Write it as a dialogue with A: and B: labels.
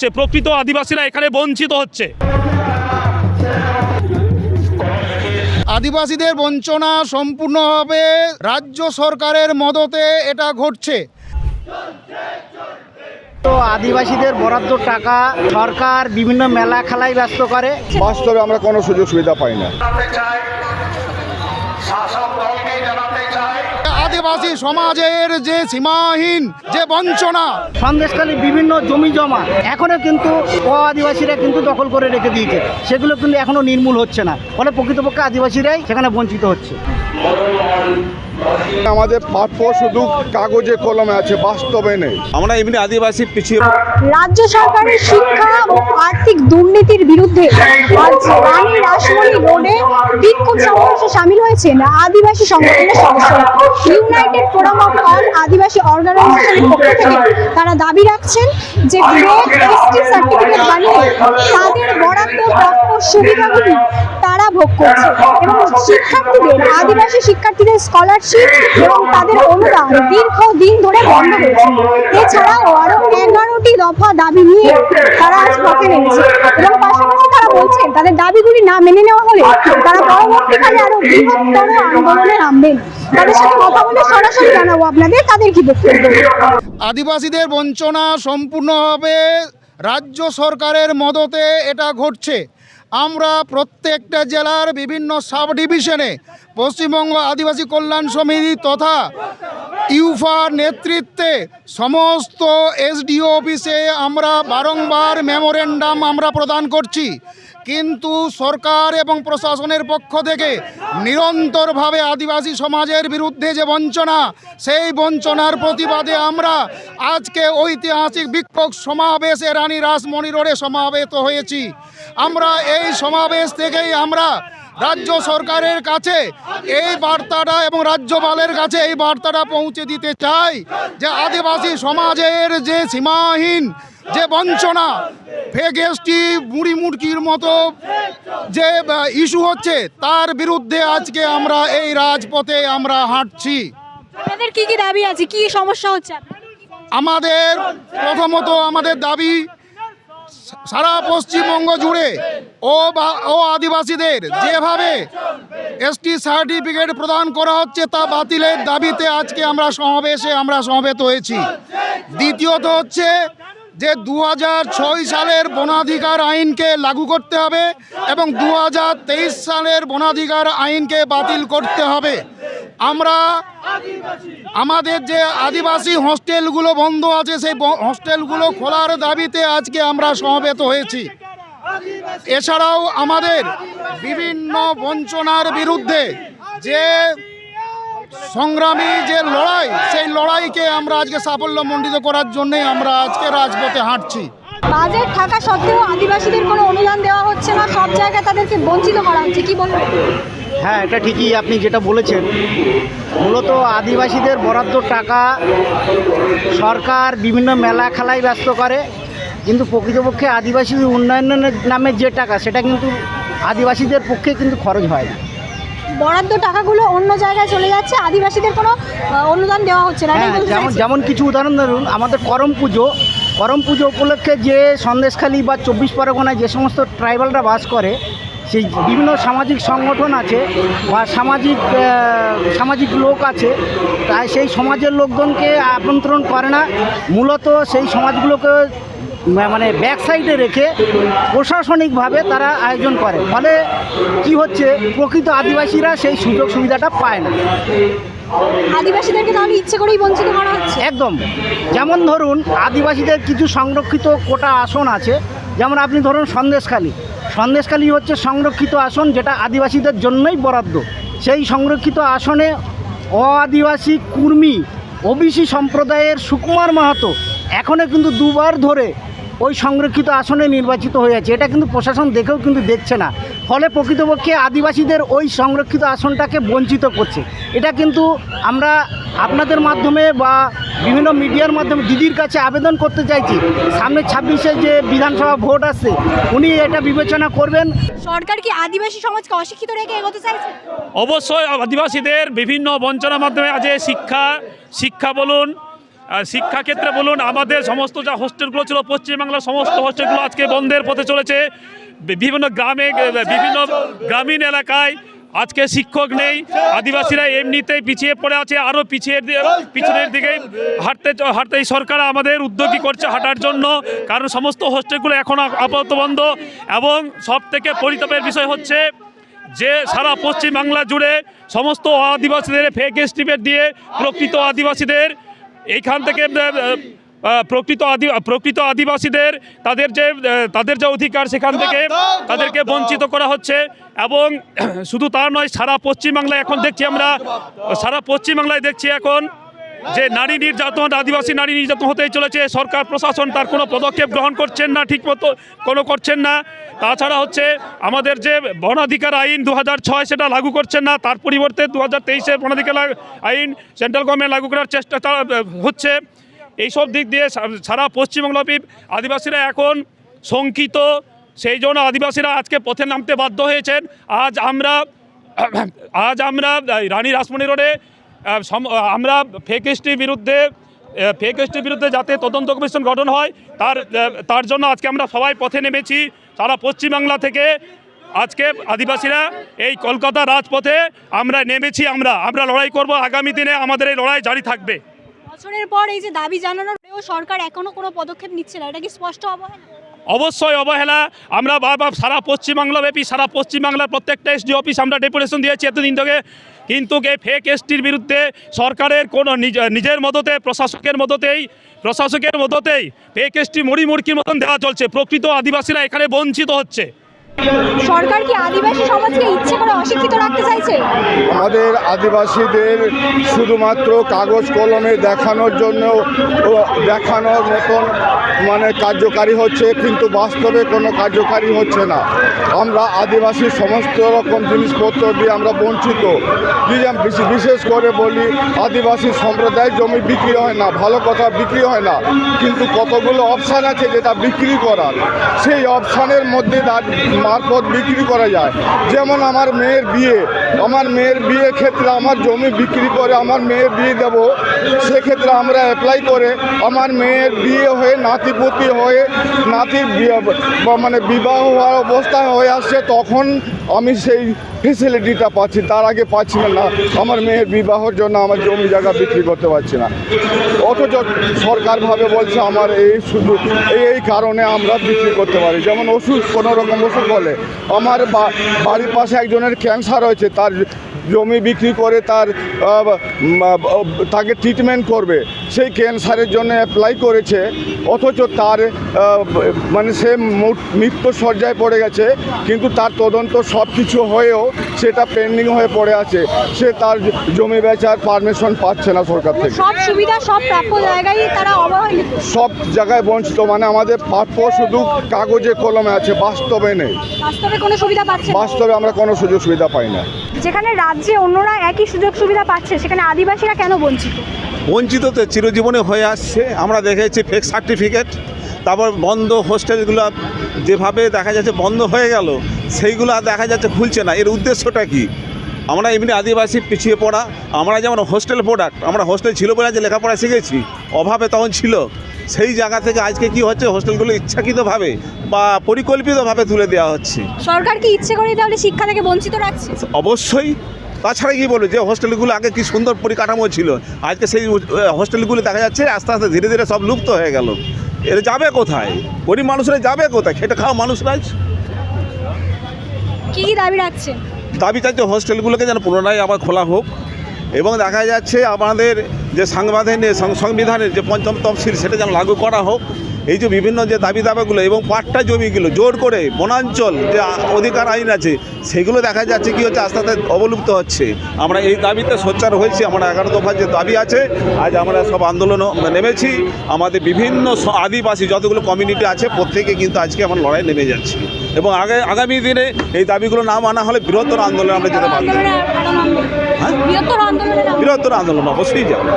A: হচ্ছে প্রকৃত আদিবাসীরা এখানে বঞ্চিত হচ্ছে।
B: আদিবাসীদের বঞ্চনা সম্পূর্ণভাবে রাজ্য সরকারের মদতে এটা ঘটছে।
C: তো আদিবাসীদের বরাদ্দ টাকা সরকার বিভিন্ন মেলা খেলায় ব্যস্ত করে।
D: বাস্তবে আমরা কোনো সুযোগ সুবিধা পাই না।
B: আদিবাসী সমাজের যে সীমাহীন যে বঞ্চনা
C: সন্দেশকালী বিভিন্ন জমি জমা এখনও কিন্তু অ আদিবাসীরা কিন্তু দখল করে রেখে দিয়েছে। সেগুলো কিন্তু এখনও নির্মূল হচ্ছে না। ফলে প্রকৃতপক্ষে আদিবাসীরাই সেখানে বঞ্চিত হচ্ছে।
D: আমাদের প্রাপ্য শুধু কাগজে কলমে আছে বাস্তবে নেই।
E: আমরা এমনি আদিবাসী পিছিয়ে
F: রাজ্য সরকারের শিক্ষা ও আর্থিক দুর্নীতির বিরুদ্ধে আজ রানী রাসমণি রোডে বিক্ষোভ সমাবেশে সামিল হয়েছেন আদিবাসী সংগঠনের সদস্যরা। United Forum of All Adivasi অর্গানাইজেশনের পক্ষ থেকে তারা দাবি রাখছেন যে গ্রেড এসটি সার্টিফিকেট বানিয়ে তাদের বরাদ্দ প্রাপ্য সুবিধাগুলি তারা ভোগ করছে এবং শিক্ষার্থীদের আদিবাসী শিক্ষার্থীদের স্কলারশিপ এবং তাদের অনুদান দীর্ঘ দিন ধরে বন্ধ রয়েছে এছাড়াও আরও এগারোটি দফা দাবি নিয়ে তারা আজ পথে নেমেছে এবং পাশাপাশি তাদের দাবিগুলি না মেনে নেওয়া হলে তারা পরবর্তীকালে আরও বৃহত্তর আন্দোলনে নামবেন। তাদের সাথে কথা বলে সরাসরি জানাব আপনাদের তাদের কি বক্তব্য।
B: আদিবাসীদের বঞ্চনা সম্পূর্ণভাবে রাজ্য সরকারের মদতে এটা ঘটছে। আমরা প্রত্যেকটা জেলার বিভিন্ন সাব ডিভিশনে পশ্চিমবঙ্গ আদিবাসী কল্যাণ সমিতি তথা ইউফার নেতৃত্বে সমস্ত এসডিও অফিসে আমরা বারংবার মেমোরেন্ডাম আমরা প্রদান করছি। কিন্তু সরকার এবং প্রশাসনের পক্ষ থেকে নিরন্তরভাবে আদিবাসী সমাজের বিরুদ্ধে যে বঞ্চনা, সেই বঞ্চনার প্রতিবাদে আমরা আজকে ঐতিহাসিক বিক্ষোভ সমাবেশে রানী রাসমণি রোডে সমাবেত হয়েছি। আমরা এই সমাবেশ থেকেই আমরা রাজ্য সরকারের কাছে এই বার্তাটা এবং রাজ্যপালের কাছে এই বার্তাটা পৌঁছে দিতে চাই যে আদিবাসী সমাজের যে সীমাহীন যে বঞ্চনা ফেক এসটি মুড়ি মুড়কির মতো যে ইস্যু হচ্ছে তার বিরুদ্ধে আজকে আমরা এই রাজপথে আমরা হাঁটছি।
F: কি কি দাবি আছে? কি সমস্যা হচ্ছে
B: আমাদের প্রথমত আমাদের দাবি সারা পশ্চিমবঙ্গ জুড়ে ও বা ও আদিবাসীদের যেভাবে এসটি সার্টিফিকেট প্রদান করা হচ্ছে তা বাতিলের দাবিতে আজকে আমরা সমাবেশে আমরা সমবেত হয়েছি। দ্বিতীয়ত হচ্ছে যে দু সালের বনাধিকার আইনকে লাগু করতে হবে এবং দু হাজার তেইশ সালের বনাধিকার আইনকে বাতিল করতে হবে। আমরা আমাদের যে আদিবাসী হোস্টেলগুলো বন্ধ আছে, সেই হোস্টেলগুলো খোলার দাবিতে আজকে আমরা সমবেত হয়েছি। এছাড়াও আমাদের বিভিন্ন বঞ্চনার বিরুদ্ধে যে সংগ্রামী যে লড়াই সেই লড়াইকে আমরা আজকে সাফল্যমণ্ডিত করার জন্যই আমরা আজকে রাজপথে হাঁটছি।
F: বাজেট থাকা সত্ত্বেও আদিবাসীদের কোনো অনুদান দেওয়া হচ্ছে না সব জায়গায় তাদেরকে বঞ্চিত করা হচ্ছে কি বলবেন?
C: হ্যাঁ এটা ঠিকই আপনি যেটা বলেছেন। মূলত আদিবাসীদের বরাদ্দ টাকা সরকার বিভিন্ন মেলা খেলায় ব্যস্ত করে কিন্তু প্রকৃতপক্ষে আদিবাসী উন্নয়নের নামে যে টাকা সেটা কিন্তু আদিবাসীদের পক্ষে কিন্তু খরচ হয় না।
F: বরাদ্দ টাকাগুলো অন্য জায়গায় চলে যাচ্ছে। আদিবাসীদের কোনো অনুদান দেওয়া হচ্ছে না।
C: হ্যাঁ যেমন যেমন কিছু উদাহরণ ধরুন আমাদের করম পুজো। করম পুজো উপলক্ষে যে সন্দেশখালী বা চব্বিশ পরগনায় যে সমস্ত ট্রাইবালরা বাস করে সেই বিভিন্ন সামাজিক সংগঠন আছে বা সামাজিক সামাজিক লোক আছে তাই সেই সমাজের লোকজনকে আমন্ত্রণ করে না। মূলত সেই সমাজগুলোকে মানে ব্যাক সাইডে রেখে প্রশাসনিকভাবে তারা আয়োজন করে। ফলে কি হচ্ছে প্রকৃত আদিবাসীরা সেই সুযোগ সুবিধাটা পায় না।
F: আদিবাসীদেরকে তাহলে ইচ্ছে করেই বঞ্চিত করা হচ্ছে?
C: একদম। যেমন ধরুন আদিবাসীদের কিছু সংরক্ষিত কোটা আসন আছে। যেমন আপনি ধরুন সন্দেশখালী। সন্দেশখালী হচ্ছে সংরক্ষিত আসন যেটা আদিবাসীদের জন্যই বরাদ্দ। সেই সংরক্ষিত আসনে অ আদিবাসী কুর্মী ওবিসি সম্প্রদায়ের সুকুমার মাহাতো এখনও কিন্তু দুবার ধরে ওই সংরক্ষিত আসনে নির্বাচিত হয়ে আছে। এটা কিন্তু প্রশাসন দেখেও কিন্তু দেখছে না। ফলে প্রকৃতপক্ষে আদিবাসীদের ওই সংরক্ষিত আসনটাকে বঞ্চিত করছে। এটা কিন্তু আমরা আপনাদের মাধ্যমে বা বিভিন্ন মিডিয়ার মাধ্যমে দিদির কাছে আবেদন করতে চাইছি। সামনে ছাব্বিশে যে বিধানসভা ভোট আসছে উনি এটা বিবেচনা করবেন।
F: সরকার কি আদিবাসী সমাজকে অশিক্ষিত রেখে এগোতে চাইছে?
A: অবশ্যই আদিবাসীদের বিভিন্ন বঞ্চনার মাধ্যমে আজ শিক্ষা শিক্ষা বলুন শিক্ষাক্ষেত্রে বলুন, আমাদের সমস্ত যা হোস্টেলগুলো ছিল, পশ্চিমবাংলার সমস্ত হোস্টেলগুলো আজকে বন্ধের পথে চলেছে। বিভিন্ন গ্রামে বিভিন্ন গ্রামীণ এলাকায় আজকে শিক্ষক নেই, আদিবাসীরা এমনিতেই পিছিয়ে পড়ে আছে আরও পিছিয়ে পিছনের দিকে হাঁটতে হাঁটতে সরকার আমাদের উদ্যোগী করছে হাঁটার জন্য, কারণ সমস্ত হোস্টেলগুলো এখন আপাতত বন্ধ। এবং সব থেকে পরিতাপের বিষয় হচ্ছে যে সারা পশ্চিম বাংলা জুড়ে সমস্ত আদিবাসীদের ফেক এস্টিমেট দিয়ে প্রকৃত আদিবাসীদের এইখান থেকে প্রকৃত আদি প্রকৃত আদিবাসীদের তাদের যে তাদের যে অধিকার সেখান থেকে তাদেরকে বঞ্চিত করা হচ্ছে এবং শুধু তা নয় সারা পশ্চিমবাংলায় এখন দেখছি আমরা সারা পশ্চিমবাংলায় দেখছি এখন যে নারী নির্যাতন, আদিবাসী নারী নির্যাতন হতেই চলেছে, সরকার, প্রশাসন তার কোনো পদক্ষেপ গ্রহণ করছেন না, ঠিকমতো কোনো করছেন না। তাছাড়া হচ্ছে আমাদের যে বনাধিকার আইন দু সেটা লাগু করছেন না, তার পরিবর্তে দু হাজার তেইশে বনাধিকার আইন সেন্ট্রাল গভর্নমেন্ট লাগু করার চেষ্টা হচ্ছে। এইসব দিক দিয়ে সারা পশ্চিমবাংলাব্যাপী আদিবাসীরা এখন শঙ্কিত। সেই জন্য আদিবাসীরা আজকে পথে নামতে বাধ্য হয়েছেন। আজ আমরা আজ আমরা রানী রাসমণি রোডে আমরা ফেক এসটির বিরুদ্ধে ফেক এসটির বিরুদ্ধে যাতে তদন্ত কমিশন গঠন হয়, তার তার জন্য আজকে আমরা সবাই পথে নেমেছি, সারা পশ্চিমবাংলা থেকে আজকে আদিবাসীরা এই কলকাতা রাজপথে আমরা নেমেছি আমরা। আমরা লড়াই করব, আগামী দিনে আমাদের এই লড়াই জারি থাকবে।
F: বছরের পর এই যে দাবি জানানোর সরকার এখনও কোনো পদক্ষেপ নিচ্ছে না, এটা কি স্পষ্ট অবহেলা?
A: অবশ্যই অবহেলা। আমরা বারবার সারা পশ্চিমবাংলা ব্যাপী, সারা পশ্চিমবাংলার প্রত্যেকটা এসডি অফিস আমরা ডেপুটেশন দিয়েছি এতদিন থেকে কিন্তু এই ফেক এসটির বিরুদ্ধে সরকারের কোনো নিজ- নিজের মদতে, প্রশাসকের মদতেই প্রশাসকের মদতেই ফেক এসটি মুড়ি মুড়কির মতন দেওয়া চলছে। প্রকৃত আদিবাসীরা এখানে বঞ্চিত হচ্ছে।
F: সরকার কি আদিবাসী সমাজকে ইচ্ছে করে অশিক্ষিত রাখতে চাইছে?
D: আমাদের আদিবাসীদের শুধুমাত্র কাগজ কলমে দেখানোর জন্য দেখানোর মতন মানে কার্যকারী হচ্ছে, কিন্তু বাস্তবে কোনো কার্যকারী হচ্ছে না। আমরা আদিবাসী সমস্ত রকম জিনিসপত্র দিয়ে আমরা বঞ্চিত। বিশেষ করে বলি, আদিবাসী সম্প্রদায়ের জমি বিক্রি হয় না, ভালো কথা, বিক্রি হয় না, কিন্তু কতগুলো অপশান আছে যেটা বিক্রি করার? সেই অপশানের মধ্যে মারফত বিক্রি করা যায়। যেমন আমার মেয়ের বিয়ে, আমার মেয়ের বিয়ে ক্ষেত্রে আমার জমি বিক্রি করে আমার মেয়ের বিয়ে দেব, সেক্ষেত্রে আমরা অ্যাপ্লাই করে আমার মেয়ের বিয়ে হয়ে নাতিপুতি হয়ে নাতির মানে বিবাহ হওয়ার অবস্থায় হয়ে আসছে, তখন আমি সেই ফেসিলিটিটা পাচ্ছি। তার আগে পাচ্ছি না, আমার মেয়ের বিবাহর জন্য আমার জমি জায়গা বিক্রি করতে পারছি না। অথচ সরকারভাবে বলছে, আমার এই শুধু এই এই কারণে আমরা বিক্রি করতে পারি। যেমন ওষুধ, কোনো রকম ওষুধ বলে। আমার বা- বাড়ির পাশে একজনের ক্যান্সার হয়েছে তার জমি বিক্রি করে তার তাকে ট্রিটমেন্ট করবে। সেই ক্যান্সারের জন্য অ্যাপ্লাই করেছে অথচ তার মানে সে মৃত্যু সজ্জায় পড়ে গেছে কিন্তু তার তদন্ত সব কিছু হয়েও সেটা পেন্ডিং হয়ে পড়ে আছে। সে তার জমি বেচার পারমিশন পাচ্ছে না সরকার থেকে।
F: সব সুবিধা সব প্রাপ্য জায়গায় তারা
D: সব জায়গায় বঞ্চিত মানে আমাদের প্রাপ্য শুধু কাগজে কলমে আছে বাস্তবে নেই।
F: বাস্তবে কোনো সুবিধা পাচ্ছে
D: বাস্তবে আমরা কোনো সুযোগ সুবিধা পাই না।
F: যেখানে রাজ্যে অন্যরা একই সুযোগ সুবিধা পাচ্ছে সেখানে আদিবাসীরা কেন বঞ্চিত?
E: বঞ্চিত তো চিরজীবনে হয়ে আসছে। আমরা দেখেছি ফেক সার্টিফিকেট তারপর বন্ধ হোস্টেলগুলো যেভাবে দেখা যাচ্ছে বন্ধ হয়ে গেল সেইগুলো আর দেখা যাচ্ছে খুলছে না। এর উদ্দেশ্যটা কি? আমরা এমনি আদিবাসী পিছিয়ে পড়া আমরা যেমন হোস্টেল প্রোডাক্ট আমরা হোস্টেল ছিল বলে যে লেখাপড়া শিখেছি অভাবে তখন ছিল। সেই জায়গা থেকে আজকে কি হচ্ছে হোস্টেলগুলো ইচ্ছাকৃতভাবে বা পরিকল্পিতভাবে তুলে দেওয়া হচ্ছে।
F: সরকার কি ইচ্ছে করেই তাহলে শিক্ষা থেকে বঞ্চিত রাখছে?
E: অবশ্যই। তাছাড়া কি বলব যে হোস্টেলগুলো আগে কি সুন্দর পরিকাঠামো ছিল আজকে সেই হোস্টেলগুলো দেখা যাচ্ছে আস্তে আস্তে ধীরে ধীরে সব লুপ্ত হয়ে গেল। এরা যাবে কোথায়? গরিব মানুষরা যাবে কোথায়? খেটে খাওয়া মানুষরা
F: কি কি দাবি রাখছে
E: দাবি চাইছে হোস্টেলগুলোকে যেন পুনরায় আবার খোলা হোক। এবং দেখা যাচ্ছে আমাদের যে সাংবিধানের সংবিধানের যে পঞ্চম তফসিল সেটা যেন লাগু করা হোক এই যে বিভিন্ন যে দাবি দাবাগুলো এবং পাট্টা জমিগুলো জোর করে বনাঞ্চল যে অধিকার আইন আছে সেগুলো দেখা যাচ্ছে কি হচ্ছে আস্তে আস্তে অবলুপ্ত হচ্ছে আমরা এই দাবিতে সোচ্চার হয়েছি আমরা এগারো দফার যে দাবি আছে আজ আমরা সব আন্দোলন নেমেছি আমাদের বিভিন্ন আদিবাসী যতগুলো কমিউনিটি আছে প্রত্যেকে কিন্তু আজকে আমার লড়াই নেমে যাচ্ছে এবং আগে আগামী দিনে এই দাবিগুলো না মানা হলে বৃহত্তর আন্দোলন আমরা যেতে পারব। হ্যাঁ?
F: বৃহত্তর আন্দোলন।
E: বৃহত্তর আন্দোলন অবশ্যই যাবে